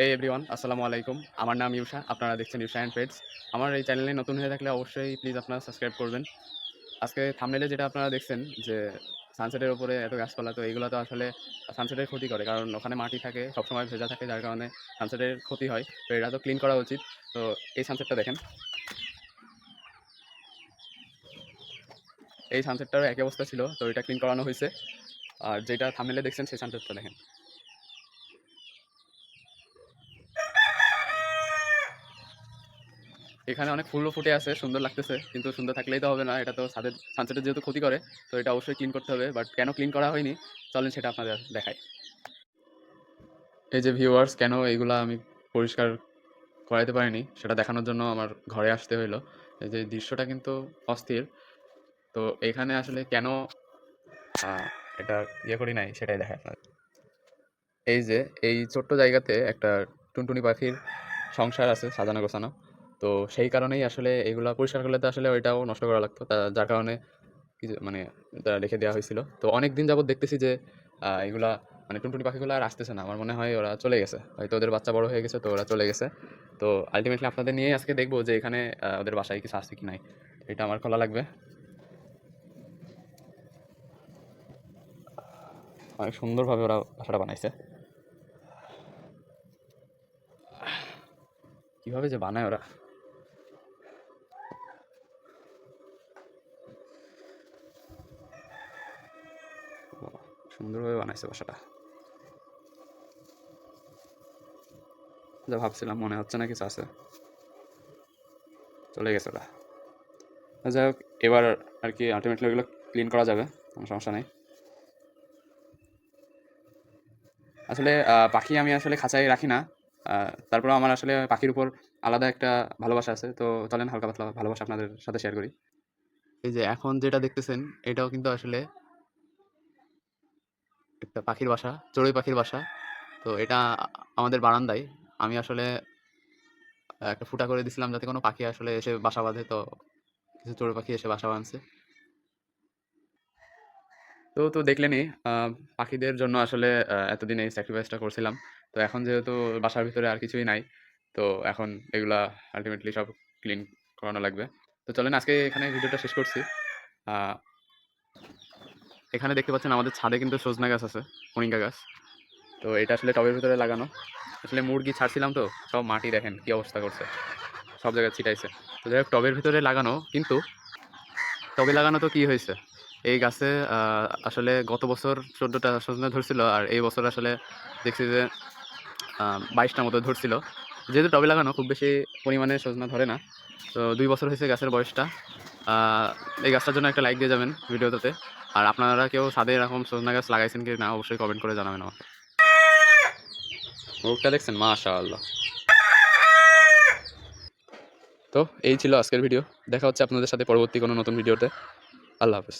হে everyone আসসালামু আলাইকুম। আমার নাম ইউশা, আপনারা দেখছেন ইউশা অ্যান্ড পেডস আমার এই চ্যানেলে নতুন হয়ে থাকলে অবশ্যই প্লিজ আপনারা সাবস্ক্রাইব করবেন। আজকে থামনেলে যেটা আপনারা দেখছেন, যে সানসেটের ওপরে এত গাছপালা, তো এইগুলো তো আসলে সানসেটের ক্ষতি করে, কারণ ওখানে মাটি থাকে, সবসময় ভেজা থাকে, যার কারণে সানসেটের ক্ষতি হয়, তো এটা তো ক্লিন করা উচিত। তো এই সানসেটটা দেখেন। এই সানসেটটারও একই অবস্থা ছিল, তো এটা ক্লিন করানো হয়েছে। আর যেটা থামনেলে দেখছেন, সেই সানসেটটা দেখেন। এখানে অনেক ফুলও ফুটে আছে, সুন্দর লাগতেছে, কিন্তু সুন্দর থাকলেই তো হবে না, এটা তো সাদের সানসেটের যেহেতু ক্ষতি করে, তো এটা অবশ্যই ক্লিন করতে হবে বাট কেন ক্লিন করা হয়নি? চলেন সেটা আপনাদের দেখাই। এই যে ভিউয়ার্স কেন এইগুলা আমি পরিষ্কার করাইতে পারিনি, সেটা দেখানোর জন্য আমার ঘরে আসতে হইল। এই যে দৃশ্যটা কিন্তু অস্থির, তো এখানে আসলে কেন এটা ইয়ে করি নাই, সেটাই দেখায় আপনার এই যে, এই ছোট্ট জায়গাতে একটা টুনটুনি পাখির সংসার আছে, সাজানো গোছানো। তো সেই কারণেই আসলে এগুলা পরিষ্কার করলে তো আসলে ওইটাও নষ্ট করা লাগতো। তা যার কারণে কিছু মানে এটা রেখে দেওয়া হয়েছিল। তো অনেক দিন যাবত দেখতেছি যে এগুলা মানে টুনটুনি পাখিগুলো আর আসতেছে না। আমার মনে হয় ওরা চলে গেছে। হয়তো ওদের বাচ্চা বড় হয়ে গেছে, তো ওরা চলে গেছে। তো আলটিমেটলি আপনাদের নিয়ে আজকে দেখব যে এখানে ওদের বাসায় কিছু আছে কি নাই। এটা আমার খোলা লাগবে। অনেক সুন্দরভাবে ওরা বাসাটা বানাইছে। কীভাবে যে বানায় ওরা? সুন্দরভাবে বানাইছে বাসাটা। যা ভাবছিলাম, মনে হচ্ছে না কিছু আছে চলে গেছে তো যাই হোক, এবার আর কি আলটিমেটলি ওগুলো ক্লিন করা যাবে, কোনো সমস্যা নেই। আসলে পাখি আমি আসলে খাঁচায় রাখি না। তারপরে আমার আসলে পাখির উপর আলাদা একটা ভালোবাসা আছে। তো চলেন হালকা পাতলা ভালোবাসা আপনাদের সাথে শেয়ার করি। এই যে এখন যেটা দেখতেছেন, এটাও কিন্তু আসলে একটা পাখির বাসা চড়ুই পাখির বাসা। তো এটা আমাদের বারান্দায়। আমি আসলে একটা ফুটা করে দিছিলাম যাতে কোনো পাখি আসলে এসে বাসা বাঁধে। তো কিছু চড়ুই পাখি এসে বাসা বাঁধছে। তো তো দেখলেনই আহ, পাখিদের জন্য আসলে এতদিন এই স্যাক্রিফাইসটা করছিলাম। তো এখন যেহেতু বাসার ভিতরে আর কিছুই নাই তো এখন এগুলা আলটিমেটলি সব ক্লিন করানো লাগবে। তো চলেন আজকে এখানে ভিডিওটা শেষ করছি। এখানে দেখতে পাচ্ছেন আমাদের ছাদে কিন্তু সজনা গাছ আছে মরিঙ্গা গাছ। তো এটা আসলে টবের ভিতরে লাগানো। আসলে মুরগি ছাড়ছিলাম তো, সব মাটি দেখেন কি অবস্থা করছে। সব জায়গায় ছিটাইছে। তো যাই হোক, টবের ভিতরে লাগানো, কিন্তু টবে লাগানো তো কি হয়েছে? এই গাছে আসলে গত বছর চোদ্দোটা সজনা ধরছিল, আর এই বছর আসলে দেখছি যে বাইশটা মতো ধরছিল। যেহেতু টবে লাগানো, খুব বেশি পরিমাণে সজনা ধরে না। তো দুই বছর হয়েছে গাছের বয়সটা। এই গাছটার জন্য একটা লাইক দিয়ে যাবেন ভিডিওটাতে। আর আপনারা কেউ সাদে এরকম সজনা গাছ লাগাইছেন কি না, অবশ্যই কমেন্ট করে জানাবেন আমাকে। মুখটা দেখছেন? মাশাল তো এই ছিল আজকের ভিডিও দেখা হচ্ছে আপনাদের সাথে পরবর্তী কোনো নতুন ভিডিওতে আল্লাহ হাফেজ।